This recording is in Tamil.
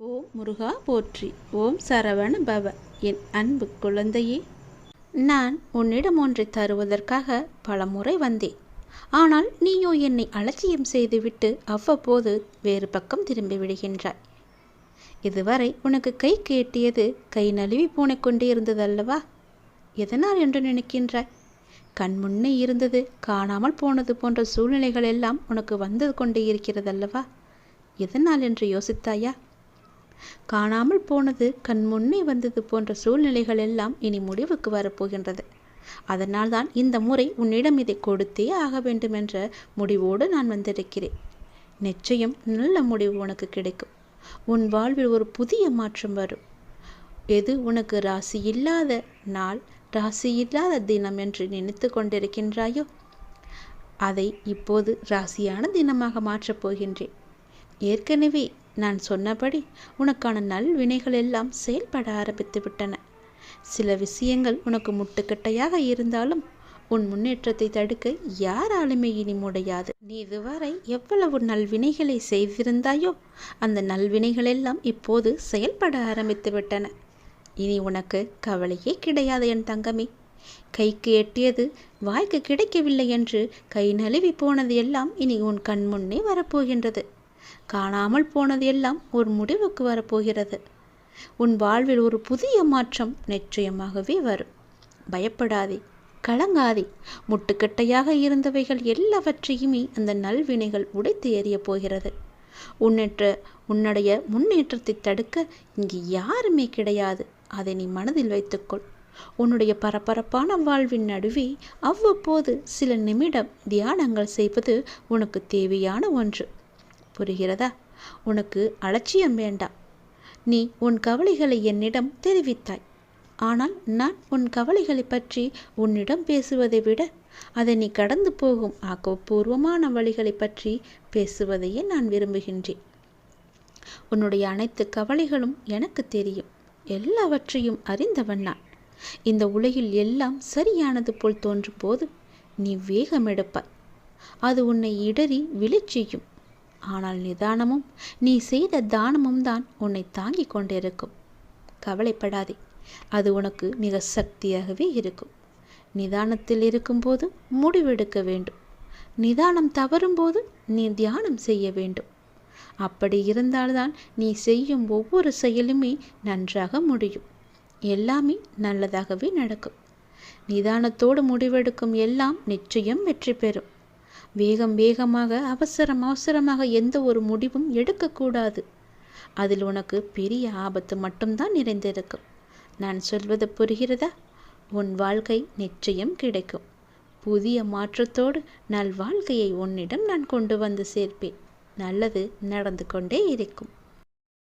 ஓம் முருகா போற்றி. ஓம் சரவண பவ. என் அன்பு குழந்தையே நான் உன்னிடம் ஒன்றை தருவதற்காக பலமுறை வந்தேன். ஆனால் நீயோ என்னை அலட்சியம் செய்துவிட்டு அவ்வப்போது வேறு பக்கம் திரும்பி விடுகின்றாய். இதுவரை உனக்கு கை கேட்டியது கை நழுவி போனக் கொண்டே இருந்ததல்லவா? எதனால் என்று நினைக்கின்றாய்? கண் முன்னே இருந்தது காணாமல் போனது போன்ற சூழ்நிலைகள் எல்லாம் உனக்கு வந்து கொண்டே இருக்கிறதல்லவா? எதனால் என்று யோசித்தாயா? காணாமல் போனது கண் முன்னே வந்தது போன்ற சூழ்நிலைகள் எல்லாம் இனி முடிவுக்கு வரப்போகின்றது. அதனால்தான் இந்த முறை உன்னிடம் இதை கொடுத்தே ஆக வேண்டும் என்ற முடிவோடு நான் வந்திருக்கிறேன். நிச்சயம் நல்ல முடிவு உனக்கு கிடைக்கும். உன் வாழ்வில் ஒரு புதிய மாற்றம் வரும். எது உனக்கு ராசி இல்லாத நாள் ராசி இல்லாத தினம் என்று நினைத்து கொண்டிருக்கின்றாயோ? அதை இப்போது ராசியான தினமாக மாற்றப் போகின்றேன். ஏற்கனவே நான் சொன்னபடி உனக்கான நல்வினைகள் எல்லாம் செயல்பட ஆரம்பித்து விட்டன. சில விஷயங்கள் உனக்கு முட்டுக்கட்டையாக இருந்தாலும் உன் முன்னேற்றத்தை தடுக்க யாராலுமே இனி முடியாது. நீ இதுவரை எவ்வளவு நல்வினைகளை செய்திருந்தாயோ அந்த நல்வினைகள் எல்லாம் இப்போது செயல்பட ஆரம்பித்து விட்டன. இனி உனக்கு கவலையே கிடையாது என் தங்கமே. கைக்கு எட்டியது வாய்க்கு கிடைக்கவில்லை என்று கை நழுவி போனது எல்லாம் இனி உன் கண் முன்னே வரப்போகின்றது. காணாமல் போனது எல்லாம் ஒரு முடிவுக்கு வரப்போகிறது. உன் வாழ்வில் ஒரு புதிய மாற்றம் நிச்சயமாகவே வரும். பயப்படாதே கலங்காதே. முட்டுக்கட்டையாக இருந்தவைகள் எல்லாவற்றையுமே அந்த நல்வினைகள் உடைத்து எறியப் போகிறது. உன்னற்ற உன்னுடைய முன்னேற்றத்தை தடுக்க இங்கு யாருமே கிடையாது. அதை நீ மனதில் வைத்துக்கொள். உன்னுடைய பரபரப்பான வாழ்வின் நடுவே அவ்வப்போது சில நிமிடம் தியானங்கள் செய்வது உனக்கு தேவையான ஒன்று. புரிகிறதா? உனக்கு அலட்சியம் வேண்டாம். நீ உன் கவலைகளை என்னிடம் தெரிவித்தாய். ஆனால் நான் உன் கவலைகளை பற்றி உன்னிடம் பேசுவதை விட அதை நீ கடந்து போகும் ஆக்கப்பூர்வமான வழிகளை பற்றி பேசுவதையே நான் விரும்புகின்றேன். உன்னுடைய அனைத்து கவலைகளும் எனக்கு தெரியும். எல்லாவற்றையும் அறிந்தவன் நான். இந்த உலகில் எல்லாம் சரியானது போல் தோன்றும் போது நீ வேகம் எடுப்பாய் அது உன்னை இடறி விழச் செய்யும். ஆனால் நிதானமும் நீ செய்த தானமும் தான் உன்னை தாங்கிக் கொண்டிருக்கும். கவலைப்படாதே அது உனக்கு மிக சக்தியாகவே இருக்கும். நிதானத்தில் இருக்கும்போது முடிவெடுக்க வேண்டும். நிதானம் தவறும்போது நீ தியானம் செய்ய வேண்டும். அப்படி இருந்தால்தான் நீ செய்யும் ஒவ்வொரு செயலுமே நன்றாக முடியும். எல்லாமே நல்லதாகவே நடக்கும். நிதானத்தோடு முடிவெடுக்கும் எல்லாம் நிச்சயம் வெற்றி பெறும். வேகம் வேகமாக அவசரம் அவசரமாக எந்த ஒரு முடிவும் எடுக்கக்கூடாது. அதில் உனக்கு பெரிய ஆபத்து மட்டும்தான் நிறைந்திருக்கும். நான் சொல்வது புரிகிறதா? உன் வாழ்க்கை நிச்சயம் கிடைக்கும். புதிய மாற்றத்தோடு நல் வாழ்க்கையை உன்னிடம் நான் கொண்டு வந்து சேர்ப்பேன். நல்லது நடந்து கொண்டே இருக்கும்.